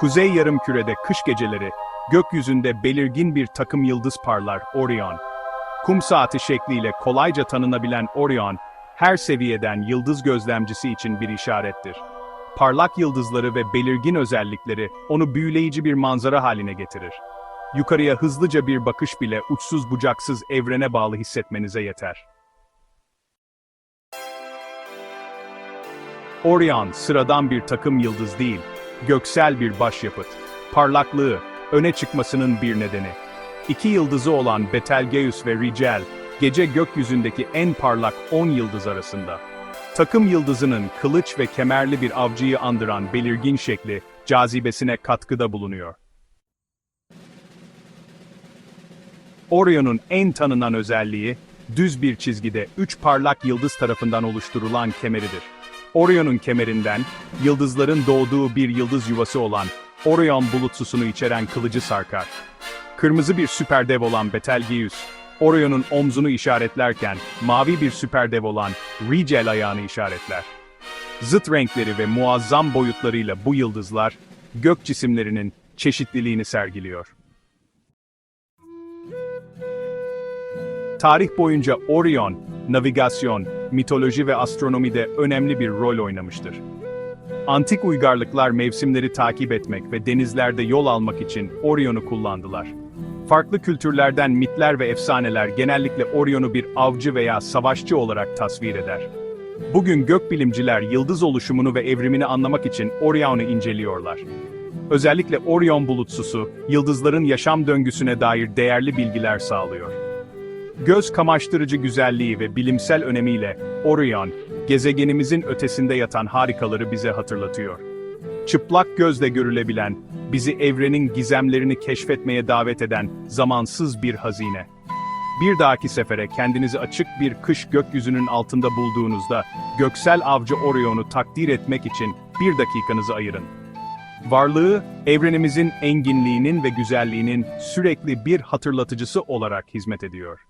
Kuzey yarımkürede kış geceleri, gökyüzünde belirgin bir takım yıldız parlar Orion. Kum saati şekliyle kolayca tanınabilen Orion, her seviyeden yıldız gözlemcisi için bir işarettir. Parlak yıldızları ve belirgin özellikleri onu büyüleyici bir manzara haline getirir. Yukarıya hızlıca bir bakış bile uçsuz bucaksız evrene bağlı hissetmenize yeter. Orion sıradan bir takım yıldız değil, göksel bir başyapıt. Parlaklığı, öne çıkmasının bir nedeni. İki yıldızı olan Betelgeuse ve Rigel, gece gökyüzündeki en parlak 10 yıldız arasında. Takım yıldızının kılıç ve kemerli bir avcıyı andıran belirgin şekli, cazibesine katkıda bulunuyor. Orion'un en tanınan özelliği, düz bir çizgide üç parlak yıldız tarafından oluşturulan kemeridir. Orion'un kemerinden, yıldızların doğduğu bir yıldız yuvası olan Orion bulutsusunu içeren kılıcı sarkar. Kırmızı bir süperdev olan Betelgeuse, Orion'un omzunu işaretlerken, mavi bir süperdev olan Rigel ayağını işaretler. Zıt renkleri ve muazzam boyutlarıyla bu yıldızlar, gök cisimlerinin çeşitliliğini sergiliyor. Tarih boyunca Orion, navigasyon, mitoloji ve astronomide önemli bir rol oynamıştır. Antik uygarlıklar mevsimleri takip etmek ve denizlerde yol almak için Orion'u kullandılar. Farklı kültürlerden mitler ve efsaneler genellikle Orion'u bir avcı veya savaşçı olarak tasvir eder. Bugün gökbilimciler yıldız oluşumunu ve evrimini anlamak için Orion'u inceliyorlar. Özellikle Orion bulutsusu, yıldızların yaşam döngüsüne dair değerli bilgiler sağlıyor. Göz kamaştırıcı güzelliği ve bilimsel önemiyle Orion, gezegenimizin ötesinde yatan harikaları bize hatırlatıyor. Çıplak gözle görülebilen, bizi evrenin gizemlerini keşfetmeye davet eden zamansız bir hazine. Bir dahaki sefere kendinizi açık bir kış gökyüzünün altında bulduğunuzda, göksel avcı Orion'u takdir etmek için bir dakikanızı ayırın. Varlığı, evrenimizin enginliğinin ve güzelliğinin sürekli bir hatırlatıcısı olarak hizmet ediyor.